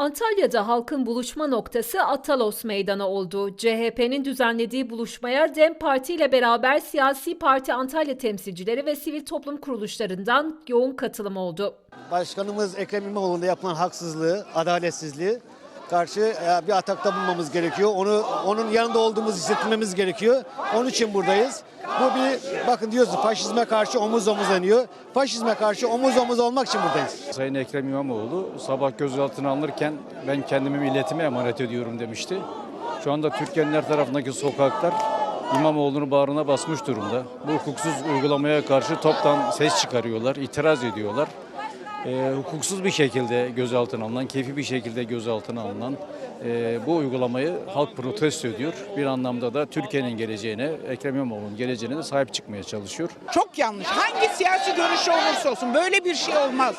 Antalya'da halkın buluşma noktası Atalos Meydanı oldu. CHP'nin düzenlediği buluşmaya DEM Parti ile beraber siyasi parti Antalya temsilcileri ve sivil toplum kuruluşlarından yoğun katılım oldu. Başkanımız Ekrem İmamoğlu'nda yapılan haksızlığı, adaletsizliği karşı e, bir atakta bulunmamız gerekiyor. Onu onun yanında olduğumuzu hissetmemiz gerekiyor. Onun için buradayız. Bu bir bakın diyoruz faşizme karşı omuz omuz deniyor. Faşizme karşı omuz omuz olmak için buradayız. Sayın Ekrem İmamoğlu sabah gözaltına alınırken ben kendimi milletime emanet ediyorum demişti. Şu anda Türkiye'nin her tarafındaki sokaklar İmamoğlu'nun bağrına basmış durumda. Bu hukuksuz uygulamaya karşı toptan ses çıkarıyorlar, itiraz ediyorlar. Ee, hukuksuz bir şekilde gözaltına alınan, keyfi bir şekilde gözaltına alınan e, bu uygulamayı halk protesto ediyor. Bir anlamda da Türkiye'nin geleceğine, Ekrem İmamoğlu'nun geleceğine de sahip çıkmaya çalışıyor. Çok yanlış. Hangi siyasi görüşü olursa olsun böyle bir şey olmaz.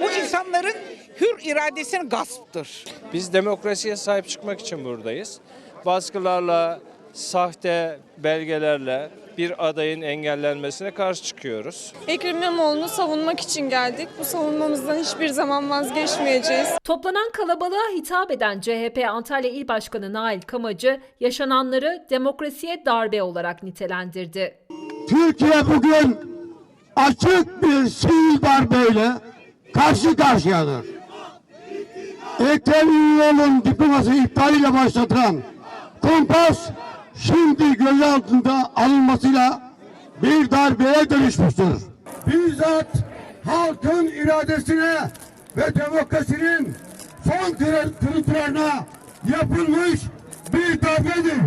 Bu insanların hür iradesinin gasptır. Biz demokrasiye sahip çıkmak için buradayız. Baskılarla, sahte belgelerle bir adayın engellenmesine karşı çıkıyoruz. Ekrem İmamoğlu'nu savunmak için geldik. Bu savunmamızdan hiçbir zaman vazgeçmeyeceğiz. Toplanan kalabalığa hitap eden CHP Antalya İl Başkanı Nail Kamacı yaşananları demokrasiye darbe olarak nitelendirdi. Türkiye bugün açık bir sivil darbeyle karşı karşıyadır. Ekrem İmamoğlu'nun diploması iptaliyle başlatılan kumpas şimdi gözaltında alınmasıyla bir darbeye dönüşmüştür. Bizzat halkın iradesine ve demokrasinin son kırıntılarına yapılmış bir darbedir.